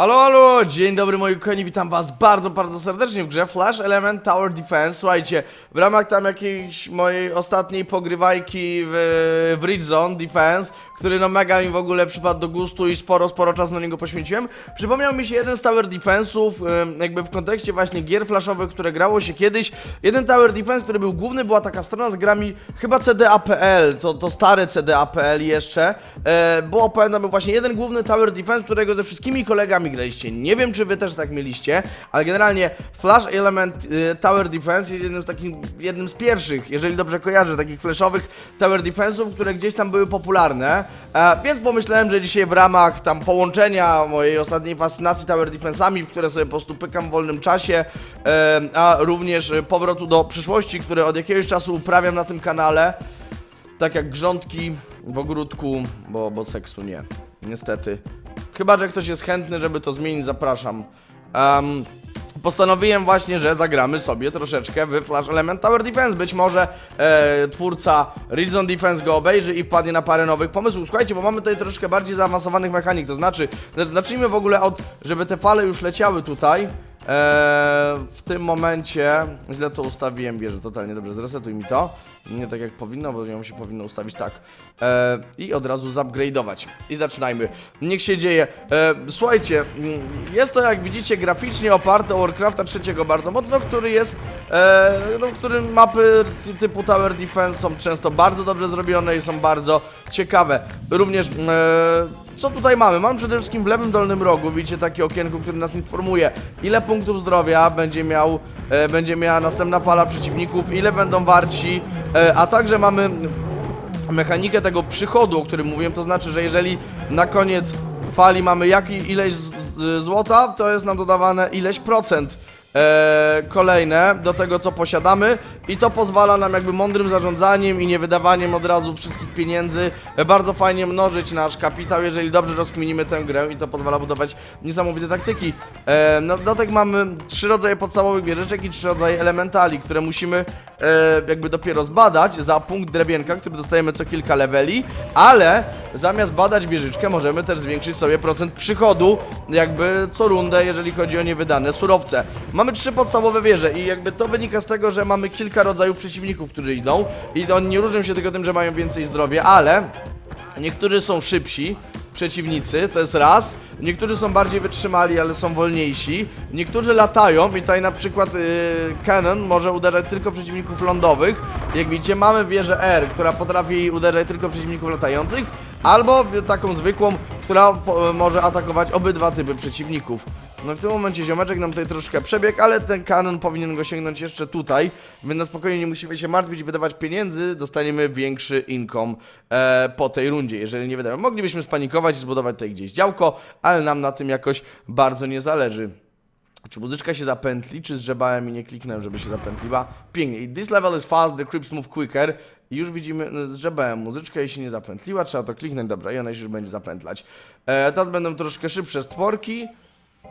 Halo, halo, dzień dobry moi kochani, witam was bardzo, bardzo serdecznie w grze Flash Element Tower Defense. Słuchajcie, w ramach tam jakiejś mojej ostatniej pogrywajki w, w Ridge Zone Defense, który no mega mi w ogóle przypadł do gustu i sporo, sporo czasu na niego poświęciłem, przypomniał mi się jeden z Tower Defense'ów, jakby w kontekście właśnie gier flashowych, które grało się kiedyś. Jeden Tower Defense, który był główny, była taka strona z grami chyba CDAPL, to, to stare CDAPL jeszcze. E, było, pamiętam, był właśnie jeden główny Tower Defense, którego ze wszystkimi kolegami graliście. Nie wiem, czy wy też tak mieliście, ale generalnie Flash Element y, Tower Defense jest jednym z takich, jednym z pierwszych, jeżeli dobrze kojarzę, takich flashowych Tower Defense'ów, które gdzieś tam były popularne. E, więc pomyślałem, że dzisiaj w ramach tam połączenia mojej ostatniej fascynacji Tower Defense'ami, w które sobie po prostu pykam w wolnym czasie, e, a również powrotu do przyszłości, które od jakiegoś czasu uprawiam na tym kanale, tak jak grządki w ogródku, bo, bo seksu nie. Niestety. Chyba, że ktoś jest chętny, żeby to zmienić, zapraszam. Em, postanowiłem właśnie, że zagramy sobie troszeczkę w Flash Element Tower Defense. Być może e, twórca Ridge Defense go obejrzy i wpadnie na parę nowych pomysłów. Słuchajcie, bo mamy tutaj troszeczkę bardziej zaawansowanych mechanik, to znaczy, zacznijmy w ogóle od, żeby te fale już leciały tutaj. Eee, w tym momencie źle to ustawiłem, bierze totalnie dobrze, zresetuj mi to. Nie tak jak powinno, bo ją się powinno ustawić tak. Eee, I od razu zupgrade'ować. I zaczynajmy. Niech się dzieje. Eee, słuchajcie, mm, jest to jak widzicie graficznie oparte o Warcrafta trzeciego bardzo mocno, który jest, eee, no, którym mapy ty- typu Tower Defense są często bardzo dobrze zrobione i są bardzo ciekawe. Również eee, co tutaj mamy? Mam przede wszystkim w lewym dolnym rogu, widzicie takie okienko, które nas informuje, ile punktów zdrowia będzie miał, e, będzie miała następna fala przeciwników, ile będą warci, e, a także mamy mechanikę tego przychodu, o którym mówiłem, to znaczy, że jeżeli na koniec fali mamy jaki, ileś złota, to jest nam dodawane ileś procent e, kolejne do tego, co posiadamy i to pozwala nam jakby mądrym zarządzaniem i nie wydawaniem od razu wszystkich pieniędzy e, bardzo fajnie mnożyć nasz kapitał, jeżeli dobrze rozkminimy tę grę i to pozwala budować niesamowite taktyki. E, no, dodatek mamy trzy rodzaje podstawowych wieżyczek i trzy rodzaje elementali, które musimy e, jakby dopiero zbadać za punkt drebienka, który dostajemy co kilka leveli, ale zamiast badać wieżyczkę możemy też zwiększyć sobie procent przychodu jakby co rundę, jeżeli chodzi o niewydane surowce. Mamy trzy podstawowe wieże i jakby to wynika z tego, że mamy kilka rodzajów przeciwników, którzy idą i oni nie różnią się tylko tym, że mają więcej zdrowia, ale niektórzy są szybsi, przeciwnicy, to jest raz. Niektórzy są bardziej wytrzymali, ale są wolniejsi. Niektórzy latają i tutaj na przykład yy, Cannon może uderzać tylko przeciwników lądowych. Jak widzicie mamy wieżę R, która potrafi uderzać tylko przeciwników latających. Albo taką zwykłą, która po, może atakować obydwa typy przeciwników. No w tym momencie ziomeczek nam tutaj troszkę przebiegł, ale ten kanon powinien go sięgnąć jeszcze tutaj, więc na spokojnie nie musimy się martwić, wydawać pieniędzy, dostaniemy większy income e, po tej rundzie, jeżeli nie wydamy. Moglibyśmy spanikować i zbudować tutaj gdzieś działko, ale nam na tym jakoś bardzo nie zależy. Czy muzyczka się zapętli, czy zżebałem i nie kliknąłem, żeby się zapętliła? Pięknie. This level is fast, the creeps move quicker. I już widzimy, no, zżebałem muzyczkę i się nie zapętliła, trzeba to kliknąć, dobra, i ona się już będzie zapętlać. E, teraz będą troszkę szybsze stworki.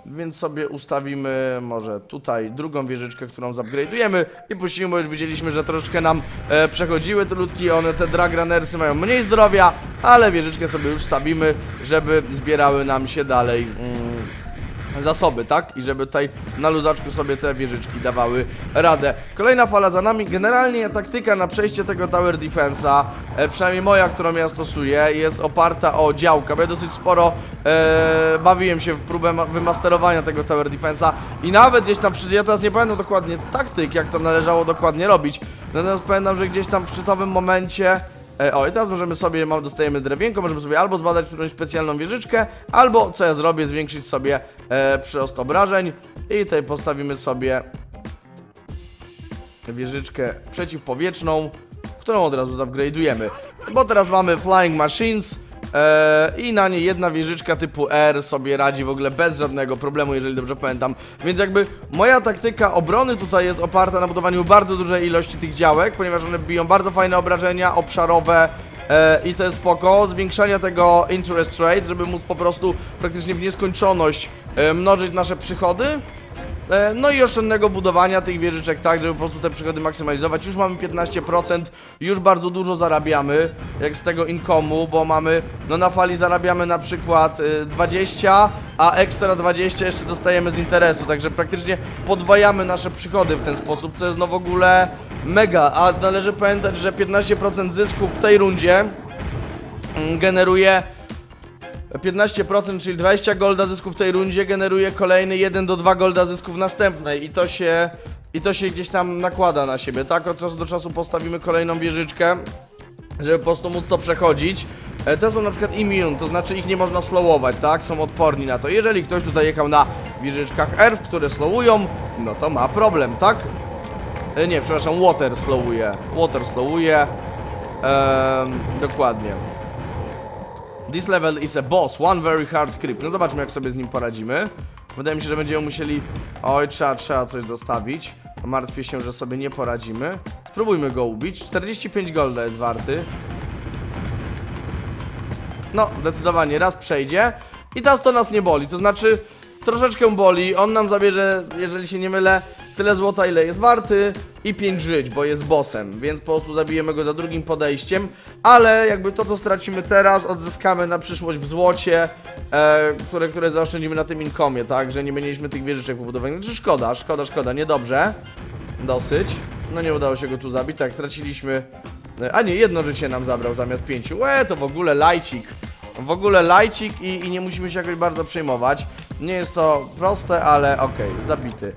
Więc sobie ustawimy może tutaj drugą wieżyczkę, którą zupgrade'ujemy i puścimy, bo już widzieliśmy, że troszkę nam e, przechodziły te ludki, one te drag runnersy mają mniej zdrowia, ale wieżyczkę sobie już stawimy, żeby zbierały nam się dalej mm, zasoby, tak? I żeby tutaj na luzaczku sobie te wieżyczki dawały radę. Kolejna fala za nami. Generalnie taktyka na przejście tego Tower Defense'a, e, przynajmniej moja, którą ja stosuję, jest oparta o działka, bo ja dosyć sporo e, bawiłem się w próbę ma- wymasterowania tego Tower Defense'a i nawet gdzieś tam, ja teraz nie pamiętam dokładnie taktyk, jak to należało dokładnie robić, natomiast pamiętam, że gdzieś tam w szczytowym momencie E, o, i teraz możemy sobie, mam, dostajemy drewienko, możemy sobie albo zbadać którąś specjalną wieżyczkę, albo, co ja zrobię, zwiększyć sobie e, przyrost obrażeń i tutaj postawimy sobie wieżyczkę przeciwpowietrzną, którą od razu zupgrade'ujemy. Bo teraz mamy Flying Machines i na nie jedna wieżyczka typu R sobie radzi w ogóle bez żadnego problemu, jeżeli dobrze pamiętam. Więc jakby moja taktyka obrony tutaj jest oparta na budowaniu bardzo dużej ilości tych działek, ponieważ one biją bardzo fajne obrażenia obszarowe, E, I to jest spoko, zwiększania tego interest rate, żeby móc po prostu praktycznie w nieskończoność e, mnożyć nasze przychody. E, No i oszczędnego budowania tych wieżyczek, tak, żeby po prostu te przychody maksymalizować. Już mamy 15%, już bardzo dużo zarabiamy, jak z tego income'u, bo mamy, no na fali zarabiamy na przykład y, 20, a ekstra 20 jeszcze dostajemy z interesu, także praktycznie podwajamy nasze przychody w ten sposób, co jest no w ogóle mega, a należy pamiętać, że 15% zysków w tej rundzie mm, generuje 15%, czyli 20 golda zysków w tej rundzie generuje kolejny 1 do 2 golda zysków w następnej i to się i to się gdzieś tam nakłada na siebie, tak? Od czasu do czasu postawimy kolejną wieżyczkę, żeby po prostu móc to przechodzić. Te są na przykład immune, to znaczy ich nie można slowować, tak? Są odporni na to. Jeżeli ktoś tutaj jechał na wieżyczkach R, które slowują, no to ma problem, tak? E, Nie, przepraszam, water slowuje. Water slowuje. Ehm, dokładnie. This level is a boss, one very hard creep. No zobaczmy jak sobie z nim poradzimy. Wydaje mi się, że będziemy musieli... Oj, trzeba, trzeba coś dostawić. Martwię się, że sobie nie poradzimy. Spróbujmy go ubić. 45 golda jest warty. No, zdecydowanie, raz przejdzie. I teraz to nas nie boli, to znaczy troszeczkę boli. On nam zabierze, jeżeli się nie mylę, tyle złota, ile jest warty i 5 żyć, bo jest bossem, więc po prostu zabijemy go za drugim podejściem. Ale jakby to, co stracimy teraz, odzyskamy na przyszłość w złocie, e, które, które zaoszczędzimy na tym inkomie, tak? Że nie mieliśmy tych wieżyczek pobudowanych. Znaczy szkoda, szkoda, szkoda, niedobrze. Dosyć. No nie udało się go tu zabić, tak, straciliśmy... e, A nie, jedno życie nam zabrał zamiast pięciu. Łe, to w ogóle lajcik. W ogóle lajcik i, i nie musimy się jakoś bardzo przejmować. Nie jest to proste, ale okej, zabity.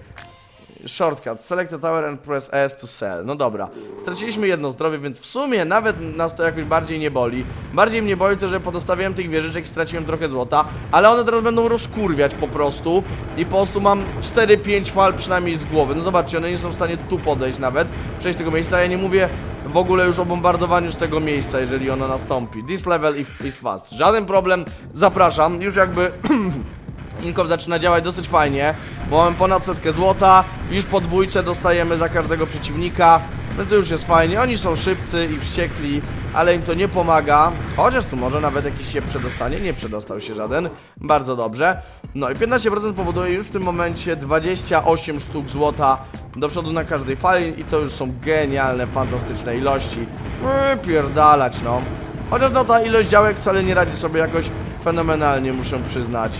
Shortcut, select the tower and press S to sell. No dobra, straciliśmy jedno zdrowie, więc w sumie nawet nas to jakoś bardziej nie boli. Bardziej mnie boli to, że podostawiłem tych wieżyczek i straciłem trochę złota, ale one teraz będą rozkurwiać po prostu i po prostu mam 4-5 fal przynajmniej z głowy. No zobaczcie, one nie są w stanie tu podejść nawet, przejść tego miejsca, ja nie mówię w ogóle już o bombardowaniu z tego miejsca, jeżeli ono nastąpi. This level is- fast. Żaden problem, zapraszam, już jakby... Income zaczyna działać dosyć fajnie, mamy ponad setkę złota, już po dwójce dostajemy za każdego przeciwnika, no to już jest fajnie, oni są szybcy i wściekli, ale im to nie pomaga, chociaż tu może nawet jakiś się przedostanie, nie przedostał się żaden, bardzo dobrze. No i 15% powoduje już w tym momencie 28 sztuk złota do przodu na każdej fali i to już są genialne, fantastyczne ilości. Eee, pierdalać no. Chociaż no ta ilość działek wcale nie radzi sobie jakoś fenomenalnie, muszę przyznać.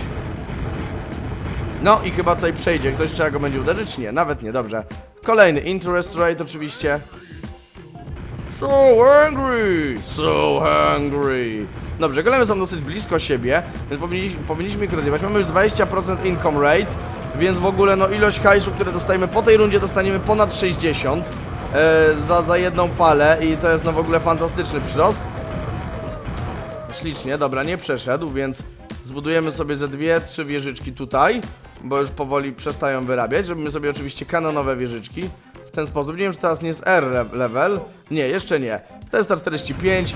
No i chyba tutaj przejdzie. Ktoś trzeba go będzie uderzyć? Nie, nawet nie, dobrze. Kolejny interest rate oczywiście. So hungry, so hungry. Dobrze, golemy są dosyć blisko siebie, więc powinni, powinniśmy ich rozjebać. Mamy już 20% income rate, więc w ogóle no ilość hajsu, które dostajemy po tej rundzie dostaniemy ponad 60 e, za, za jedną falę i to jest no w ogóle fantastyczny przyrost. Ślicznie, dobra, nie przeszedł, więc zbudujemy sobie ze dwie, trzy wieżyczki tutaj, bo już powoli przestają wyrabiać. Zrobimy sobie oczywiście kanonowe wieżyczki. W ten sposób. Nie wiem, czy teraz nie jest R le- level. Nie, jeszcze nie. 445.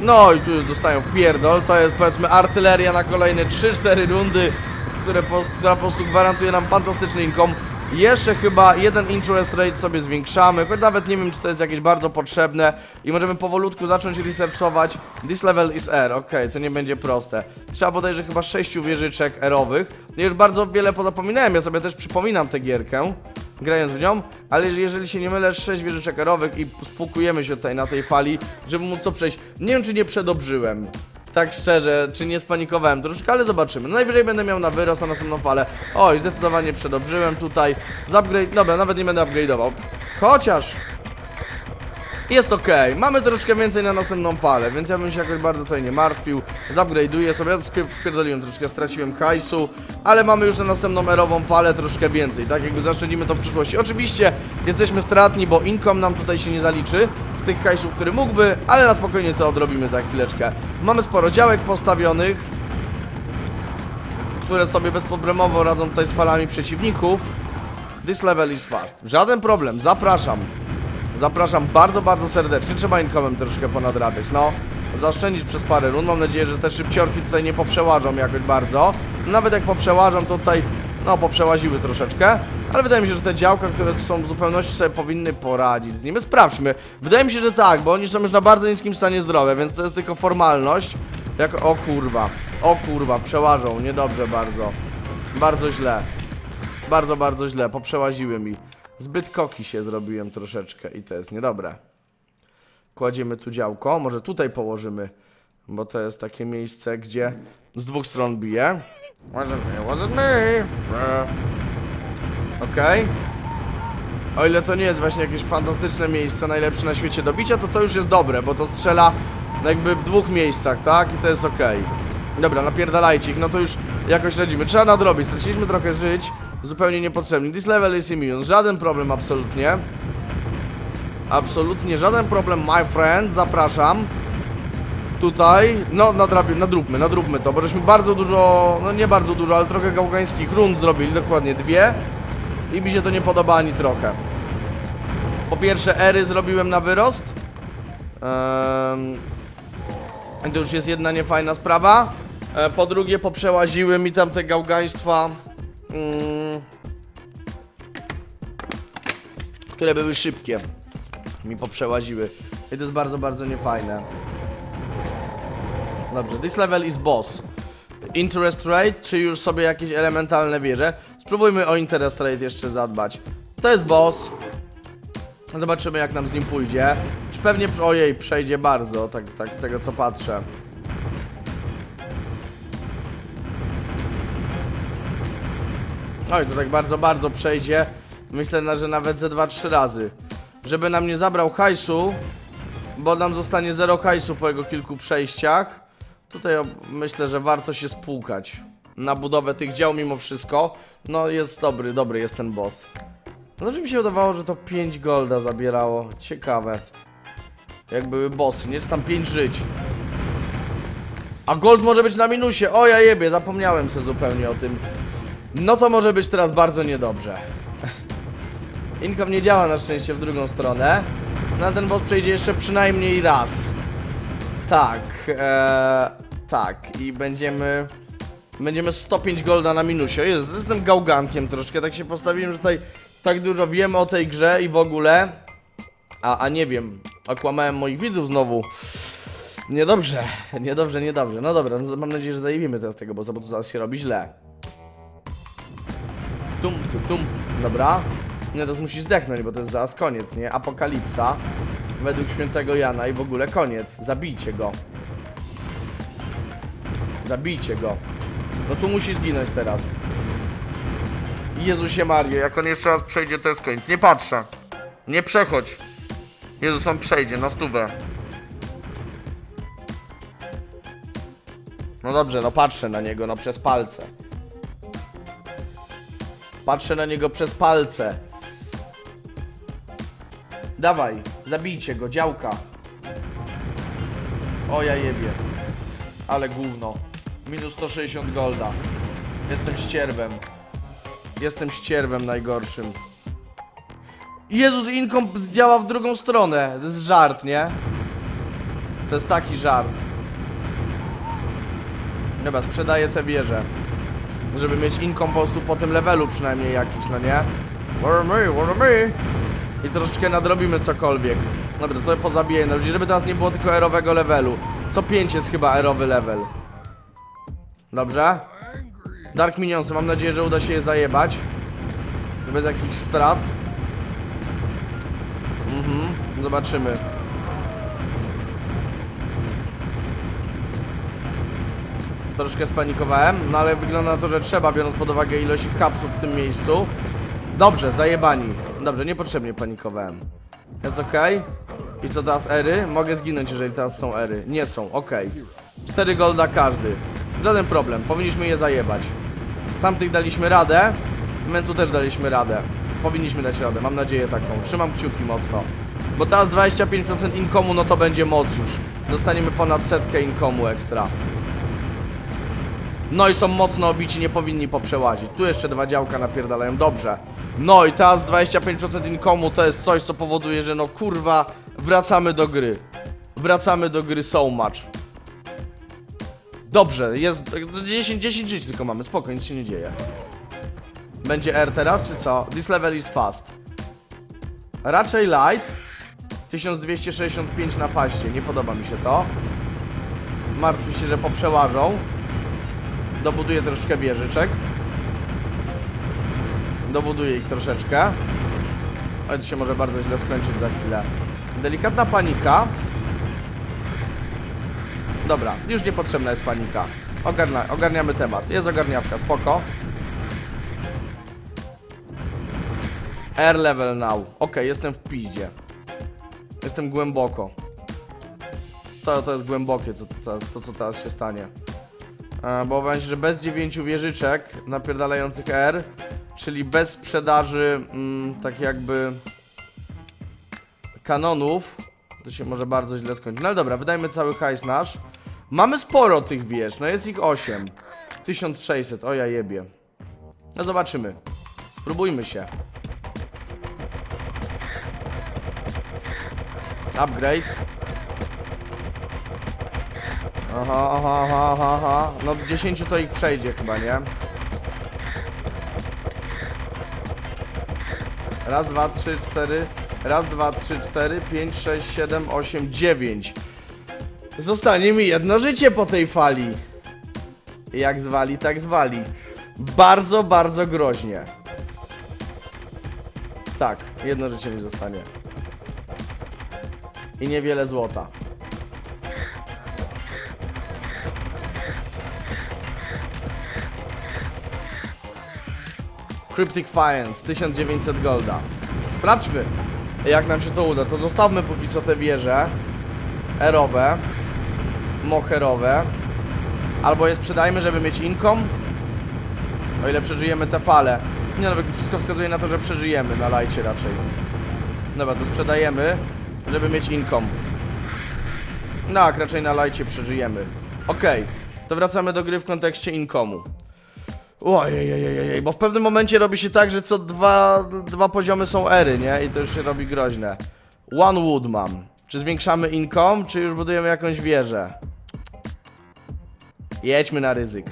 No i tu już dostają w pierdol. To jest powiedzmy artyleria na kolejne 3-4 rundy, które po, która po prostu gwarantuje nam fantastyczny income. Jeszcze chyba jeden interest rate sobie zwiększamy, choć nawet nie wiem, czy to jest jakieś bardzo potrzebne i możemy powolutku zacząć researchować. This level is R, okej, to nie będzie proste. Trzeba bodajże chyba 6 wieżyczek erowych. Już bardzo wiele pozapominałem, ja sobie też przypominam tę gierkę, grając w nią, ale jeżeli- się nie mylę, 6 wieżyczek erowych i spukujemy się tutaj na tej fali, żeby móc to przejść. Nie wiem, czy nie przedobrzyłem. Tak szczerze, czy nie spanikowałem troszeczkę, ale zobaczymy. No najwyżej będę miał na wyrost na następną falę. Oj, zdecydowanie przedobrzyłem tutaj. Zupgrade, dobra, nawet nie będę upgrade'ował. Chociaż jest ok, mamy troszkę więcej na następną falę, więc ja bym się jakoś bardzo tutaj nie martwił. Zupgrade'uję sobie, ja spie- spierdoliłem troszkę, straciłem hajsu, ale mamy już na następną erową falę troszkę więcej, tak jakby zaszczędzimy to w przyszłości. Oczywiście jesteśmy stratni, bo income nam tutaj się nie zaliczy tych hajsów, który mógłby, ale na spokojnie to odrobimy za chwileczkę. Mamy sporo działek postawionych, które sobie bezproblemowo radzą tutaj z falami przeciwników. This level is fast. Żaden problem, zapraszam. Zapraszam bardzo, bardzo serdecznie. Trzeba inkomem troszkę ponadrabiać, no. Zaoszczędzić przez parę rund. Mam nadzieję, że te szybciorki tutaj nie poprzełażą jakoś bardzo. Nawet jak poprzełażą, to tutaj, no, poprzełaziły troszeczkę. Ale wydaje mi się, że te działka, które tu są w zupełności sobie powinny poradzić z nimi. Sprawdźmy. Wydaje mi się, że tak, bo oni są już na bardzo niskim stanie zdrowia, więc to jest tylko formalność. Jak, o kurwa, o kurwa, przełażą, niedobrze bardzo. Bardzo źle. bardzo, bardzo źle. Poprzełaziły mi. Zbyt koki się zrobiłem troszeczkę i to jest niedobre. Kładziemy tu działko. Może tutaj położymy, bo to jest takie miejsce, gdzie z dwóch stron bije. Wasn't me, wasn't me. E. Okej. O ile to nie jest właśnie jakieś fantastyczne miejsce, najlepsze na świecie do bicia, to to już jest dobre, bo to strzela jakby w dwóch miejscach, tak? I to jest okej. Dobra, napierdalajcie ich, no to już jakoś radzimy. Trzeba nadrobić, straciliśmy trochę żyć, zupełnie niepotrzebnie. This level is immune, żaden problem absolutnie. Absolutnie żaden problem, my friend, zapraszam. Tutaj, no nadrabi, nadróbmy, nadróbmy to, bo żeśmy bardzo dużo, no nie bardzo dużo, ale trochę gałgańskich rund zrobili, dokładnie dwie. I mi się to nie podoba ani trochę. Po pierwsze, ery zrobiłem na wyrost. Um, to już jest jedna niefajna sprawa. E, po drugie, poprzełaziły mi tam te gałgaństwa. Mm, które były szybkie. Mi poprzełaziły. I to jest bardzo, bardzo niefajne. Dobrze, this level is boss. Interest rate, czy już sobie jakieś elementalne wieże? Spróbujmy o interest rate jeszcze zadbać. To jest boss. Zobaczymy jak nam z nim pójdzie. Czy pewnie, ojej, przejdzie bardzo, tak, tak z tego co patrzę. Oj, to tak bardzo, bardzo przejdzie. Myślę, że nawet ze 2-3 razy. Żeby nam nie zabrał hajsu, bo nam zostanie zero hajsu po jego kilku przejściach. Tutaj myślę, że warto się spłukać na budowę tych dział mimo wszystko. No jest dobry, dobry jest ten boss. No zawsze mi się wydawało, że to 5 golda zabierało. Ciekawe. Jak były bossy, nie? Czy tam 5 żyć. A gold może być na minusie. O ja jebie, zapomniałem sobie zupełnie o tym. No to może być teraz bardzo niedobrze. Income nie działa na szczęście w drugą stronę. No ale ten boss przejdzie jeszcze przynajmniej raz. Tak, e, tak i będziemy będziemy 105 golda na minusie. Jezu, jestem gałgankiem troszkę, tak się postawiłem, że tutaj tak dużo wiem o tej grze i w ogóle. A, a nie wiem, okłamałem moich widzów znowu. Niedobrze, niedobrze, niedobrze. No dobra, no, mam nadzieję, że zajmiemy teraz tego bo tu zaraz się robi źle. Tum, tum, tum. Dobra. Nie, teraz musisz zdechnąć, bo to jest zaraz koniec, nie? Apokalipsa. Według świętego Jana i w ogóle koniec. Zabijcie go. Zabijcie go. No tu musi zginąć teraz. Jezusie Mario, jak on jeszcze raz przejdzie, to jest koniec. Nie patrzę. Nie przechodź. Jezus, on przejdzie na stówę. No dobrze, no patrzę na niego, no przez palce. Patrzę na niego przez palce. Dawaj, zabijcie go, działka. O ja jebie. Ale gówno. Minus 160 golda. Jestem ścierwem. Jestem ścierwem najgorszym. Jezus, Incom działa w drugą stronę. To jest żart, nie? To jest taki żart. Dobra, sprzedaję te wieże. Żeby mieć income po prostu po tym levelu przynajmniej jakiś, no nie? Where me, where me? I troszeczkę nadrobimy cokolwiek. Dobra, to pozabiję na ludzi, żeby teraz nie było tylko erowego levelu. Co 5 jest chyba erowy level. Dobrze? Dark Minionsy, mam nadzieję, że uda się je zajebać. Bez jakichś strat. Mhm, zobaczymy. Troszkę spanikowałem, no ale wygląda na to, że trzeba, biorąc pod uwagę ilość hapsów w tym miejscu. Dobrze, zajebani. Dobrze, niepotrzebnie panikowałem. Jest ok? I co teraz ery? Mogę zginąć, jeżeli teraz są ery. Nie są, ok. 4 golda każdy. Żaden problem, powinniśmy je zajebać. Tamtych daliśmy radę, Mencu też daliśmy radę. Powinniśmy dać radę, mam nadzieję taką. Trzymam kciuki mocno. Bo teraz 25% inkomu, no to będzie moc już. Dostaniemy ponad setkę inkomu ekstra. No i są mocno obici, nie powinni poprzełazić. Tu jeszcze dwa działka napierdalają, dobrze. No i teraz 25% inkomu to jest coś, co powoduje, że no kurwa, wracamy do gry. Wracamy do gry so much. Dobrze, jest 10, 10 żyć tylko mamy, spoko, nic się nie dzieje. Będzie R teraz, czy co? This level is fast. Raczej light. 1265 na faście, nie podoba mi się to. Martwi się, że poprzełażą. Dobuduję troszkę wieżyczek. Dobuduję ich troszeczkę. Ale to się może bardzo źle skończyć za chwilę. Delikatna panika. Dobra, już niepotrzebna jest panika. Ogarnia, ogarniamy temat. Jest ogarniawka, spoko. Air level now. Ok, jestem w piździe. Jestem głęboko. To, to jest głębokie, co, to, to co teraz się stanie. E, bo będzie, że bez dziewięciu wieżyczek napierdalających R, czyli bez sprzedaży mm, tak jakby kanonów, to się może bardzo źle skończyć. No ale dobra, wydajmy cały hajs nasz. Mamy sporo tych wież, no jest ich 8. 1600, o ja jebie. No zobaczymy. Spróbujmy się. Upgrade. Aha, aha, aha, aha, aha. No 10 to ich przejdzie chyba, nie? Raz, dwa, trzy, cztery. Raz, dwa, trzy, cztery, pięć, sześć, siedem, osiem, dziewięć. Zostanie mi jedno życie po tej fali. Jak zwali, tak zwali. Bardzo, bardzo groźnie. Tak, jedno życie mi zostanie. I niewiele złota. Cryptic Fiance, 1900 golda. Sprawdźmy, jak nam się to uda. To zostawmy póki co te wieże. Erowe. Moherowe. Albo je sprzedajmy, żeby mieć income. O ile przeżyjemy te fale. Nie no, wszystko wskazuje na to, że przeżyjemy na lajcie raczej. Dobra, to sprzedajemy, żeby mieć income. No, tak, raczej na lajcie przeżyjemy. Okej, to wracamy do gry w kontekście income'u. Ojej, bo w pewnym momencie robi się tak, że co dwa, dwa poziomy są ery, nie? I to już się robi groźne. One wood mam. Czy zwiększamy income, czy już budujemy jakąś wieżę? Jedźmy na ryzyk.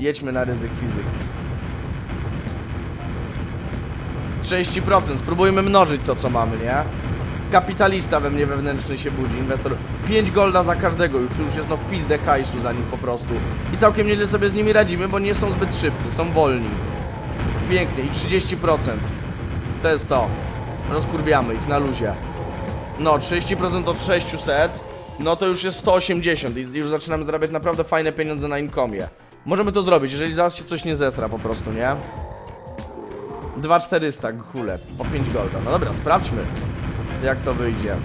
Jedźmy na ryzyk fizyk. 30%, spróbujmy mnożyć to co mamy, nie? Kapitalista we mnie wewnętrzny się budzi, inwestor. 5 golda za każdego, już już jest no w pizdę hajsu za nich po prostu. I całkiem nieźle sobie z nimi radzimy, bo nie są zbyt szybcy, są wolni. Pięknie i 30%. To jest to. Rozkurwiamy ich na luzie. No, 30% od 600, no to już jest 180 i już zaczynamy zarabiać naprawdę fajne pieniądze na inkomie. Możemy to zrobić, jeżeli zaraz się coś nie zestra po prostu, nie? 2400 hule, po 5 golda. No dobra, sprawdźmy, jak to wyjdzie.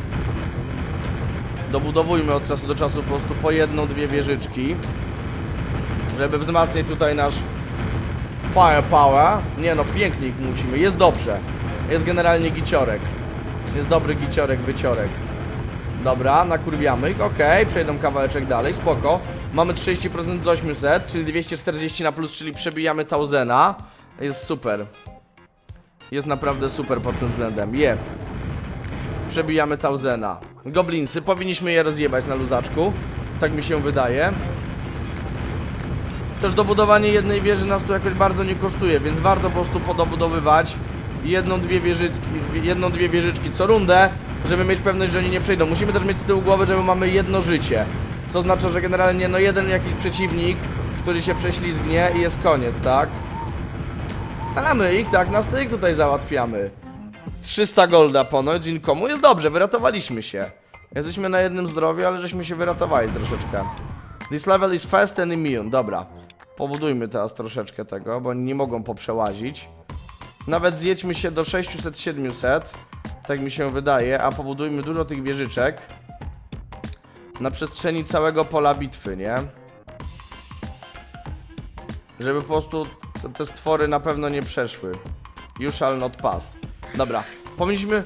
Dobudowujmy od czasu do czasu po prostu po jedną, dwie wieżyczki, żeby wzmacniać tutaj nasz firepower. Nie no, pięknie ich musimy, jest dobrze. Jest generalnie giciorek. Jest dobry giciorek, wyciorek. Dobra, nakurwiamy ich, okej, przejdą kawałeczek dalej, spoko. Mamy 30% z 800, czyli 240 na plus, czyli przebijamy Tausena. Jest super. Jest naprawdę super pod tym względem, jeb. Przebijamy Tausena. Goblinsy, powinniśmy je rozjebać na luzaczku. Tak mi się wydaje. Też dobudowanie jednej wieży nas tu jakoś bardzo nie kosztuje, więc warto po prostu podobudowywać jedną, dwie wieżyczki, jedną, dwie wieżyczki co rundę, żeby mieć pewność, że oni nie przejdą. Musimy też mieć z tyłu głowy, że my mamy jedno życie. Co oznacza, że generalnie no jeden jakiś przeciwnik, który się prześlizgnie i jest koniec, tak? A my ich tak na styk tutaj załatwiamy. 300 golda ponoć inkomu. Jest dobrze, wyratowaliśmy się. Jesteśmy na jednym zdrowiu, ale żeśmy się wyratowali troszeczkę. This level is fast and immune. Dobra. Pobudujmy teraz troszeczkę tego, bo nie mogą poprzełazić. Nawet zjedźmy się do 600-700. Tak mi się wydaje, a pobudujmy dużo tych wieżyczek. Na przestrzeni całego pola bitwy, nie? Żeby po prostu te- stwory na pewno nie przeszły. You shall not pass. Dobra, powinniśmy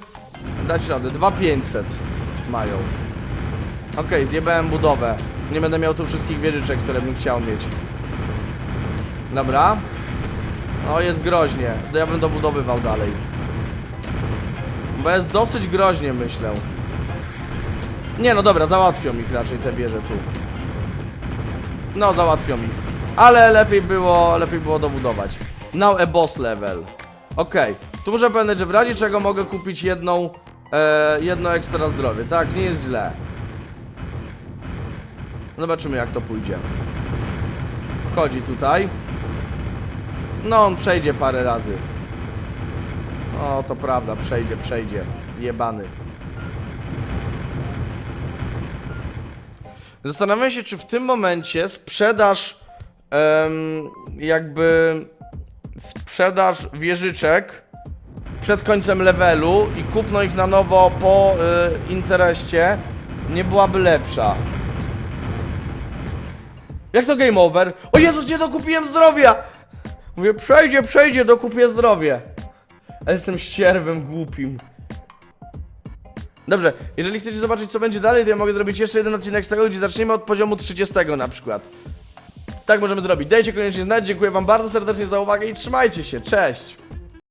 dać radę. 2500 mają. Okej, zjebałem budowę. Nie będę miał tu wszystkich wieżyczek, które bym chciał mieć. Dobra. O, jest groźnie. To ja bym dobudowywał dalej. Bo jest dosyć groźnie, myślę. Nie, no dobra, załatwią ich raczej te wieże tu. No, załatwią ich. Ale lepiej było, lepiej było dobudować. Now a boss level. Okej, tu muszę pamiętać, że w razie czego mogę kupić jedną, e, jedno ekstra zdrowie, tak? Nie jest źle. Zobaczymy jak to pójdzie. Wchodzi tutaj. No, on przejdzie parę razy. O, to prawda, przejdzie, przejdzie. Jebany. Zastanawiam się, czy w tym momencie sprzedaż em, jakby sprzedaż wieżyczek przed końcem levelu i kupno ich na nowo po y, interesie nie byłaby lepsza. Jak to game over? O Jezus, nie dokupiłem zdrowia! Mówię, przejdzie, przejdzie, dokupię zdrowie. Ale jestem ścierwem głupim. Dobrze, jeżeli chcecie zobaczyć co będzie dalej, to ja mogę zrobić jeszcze jeden odcinek z tego, gdzie zaczniemy od poziomu 30 na przykład. Tak możemy zrobić. Dajcie koniecznie znać, dziękuję wam bardzo serdecznie za uwagę i trzymajcie się, cześć!